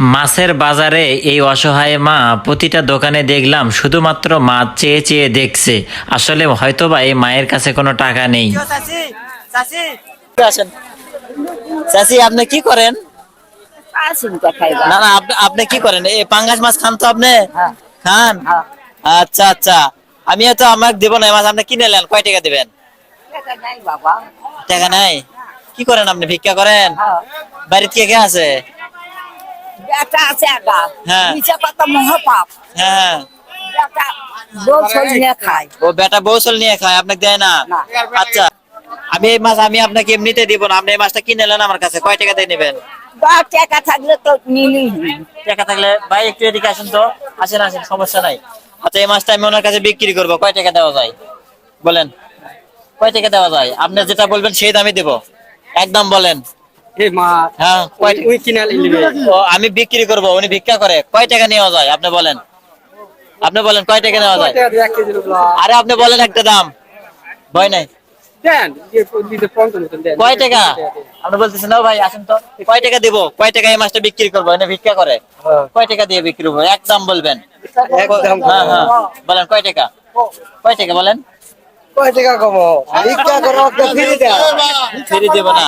মাছের বাজারে এই অসহায় মা প্রতিটা দোকানে দেখলাম শুধুমাত্র মাছ চেয়ে চেয়ে দেখছে। আসলে হয়তোবা এই মায়ের কাছে কোনো টাকা নেই। চাচি আপনি কি করেন? না। না আপনি আপনি কি করেন? এই পাঙ্গাস মাছ খান তো আপনি? হ্যাঁ। খান? হ্যাঁ। আচ্ছা আচ্ছা। আমি তো আমাকে দেবো না মাছ আপনি কিনে নেন কয় টাকা দিবেন? টাকা নাই বাবা। টাকা নাই? কি করেন আপনি ভিক্ষা করেন? হ্যাঁ। বাড়িতে কে কে আছে? বেটা আছে আগা হ্যাঁ। নিচে পাতা মহাপাপ। হ্যাঁ বেটা বউ নিয়ে খায়। ও বেটা বৌসল নিয়ে খায় আপনাকে দেয় না? না। আচ্ছা আমি এই মাছ আমি আপনাকে এমনিতে দিব না আপনি এই মাছটা কিনে নেন আমার কাছে কয় টাকা দিয়ে নেবেন? টাকা থাকলে তো নিলি টাকা থাকলে ভাই একটু এদিকে আসেন তো। আসেন আসেন সমস্যা নাই। আচ্ছা এই মাছটা আমি ওনার কাছে বিক্রি করব কয় টাকা দেওয়া যায়? বলেন। কয় টাকা দেওয়া যায়? আপনি যেটা বলবেন সেই দামই দেবো। একদম বলেন। হ্যাঁ। আমি বিক্রি করব উনি ভিক্ষা করে। কয় টাকা নেওয়া যায়? আপনি বলেন। আপনি বলেন কয় টাকা নেওয়া যায়? আরে আপনি বলেন একটা দাম। ভয় নাই? কয় টাকা? আপনি বলতেছেন না ভাই আসেন তো। কয় টাকা দিব? কয় টাকা এই মাছটা বিক্রি করব? এনে ভিক্ষা করে। হ্যাঁ। কয় টাকা দিয়ে বিক্রি করব? একদম বলবেন। হ্যাঁ হ্যাঁ। বলেন কয় টাকা? কয় টাকা বলেন? কয় টাকা কমো ভিক্ষা করো একটা ফ্রি দেন ফিরে দেব না।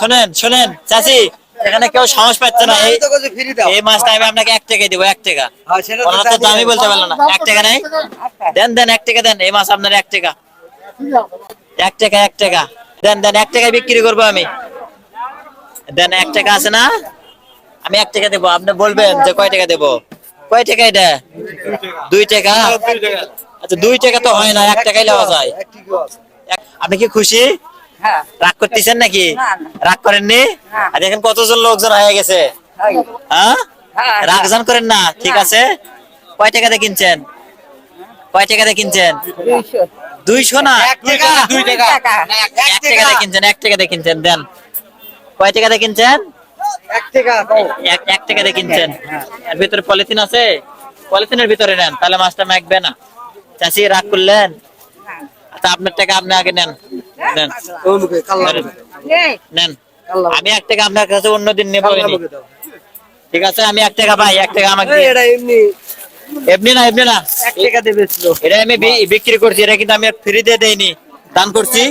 শোনেন শোনেন চাচি এখানে কেউ সাহস পাচ্ছে না। এই ফ্রি দাও। এই মাছটা আমি আপনাকে এক টাকা দিব এক টাকা। হ্যাঁ, তো ওনারা তো চাচি দামই বলতে পারল না। এক টাকা নেই? দেন দেন এক টাকা দেন। এই মাছ আপনার এক টাকা। এক টাকা এক টাকা। দেন দেন এক টাকায় বিক্রি করব আমি। দেন এক টাকা আছে না? আমি এক টাকা দেবো। আপনি বলবেন যে কয় টাকা দেবো? কয় টাকা এটা? দুই টাকা? আচ্ছা দুই টাকা তো হয় না এক টাকাই নেওয়া যায়। আপনি কি খুশি? হ্যাঁ। রাগ করতেছেন নাকি। রাগ করেননি? না। আর দেখেন কতজন লোকজন হয়ে গেছে। হ্যাঁ। হ্যাঁ, রাগ জান করেন না ঠিক আছে? কয় টাকাতে কিনছেন? কয় টাকাতে কিনছেন? দুইশো। না? দুই টাকা। এক টাকাতে কিনছেন এক টাকাতে কিনছেন দেন। কয় টাকাতে কিনছেন? এক টাকাতে কিনছেন। এর ভিতরে পলিথিন আছে? পলিথিনের ভিতরে নেন তাহলে মাছটা মাখবে না। চাষি রাগ করলেন? আচ্ছা আপনার টাকা আপনি আগে নেন। নেন। নেন। আমি এক টাকা আপনার কাছে অন্যদিন নেব ঠিক আছে আমি এক টাকা পাই এক টাকা আমাকে এমনি। এমনি না এমনি না। এক টাকা দিয়ে বেচলো। এটা আমি বিক্রি করছি এটা কিন্তু আমি ফ্রিতে দেইনি। দান করছি?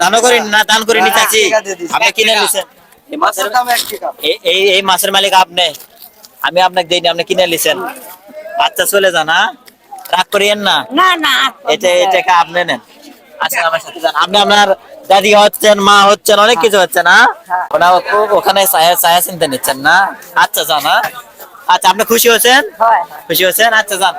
দানও করি না দান করিনি চাচি। দিয়ে দিছি। আপনি কিনে নিছেন। এই মাছের মাছের দাম এক টাকা। এই এই- এই মাছের মালিক আপনি। আমি আপনাকে দেইনি আপনি কিনে নিছেন। আচ্ছা চলে যান হ্যাঁ? রাগ করিয়েন না। না না এটা এটা কা আপনি নেন। আচ্ছা আমার সাথে যান। আপনি আপনার দাদি হচ্ছেন মা হচ্ছেন অনেক কিছু হচ্ছে না হ্যাঁ। ওনা ও- ওখানে ছায়া ছায়া চিন্তা নিচ্ছেন না। আচ্ছা যান হ্যাঁ? আচ্ছা আপনি খুশি হচ্ছেন? খুশি হচ্ছেন? আচ্ছা যান।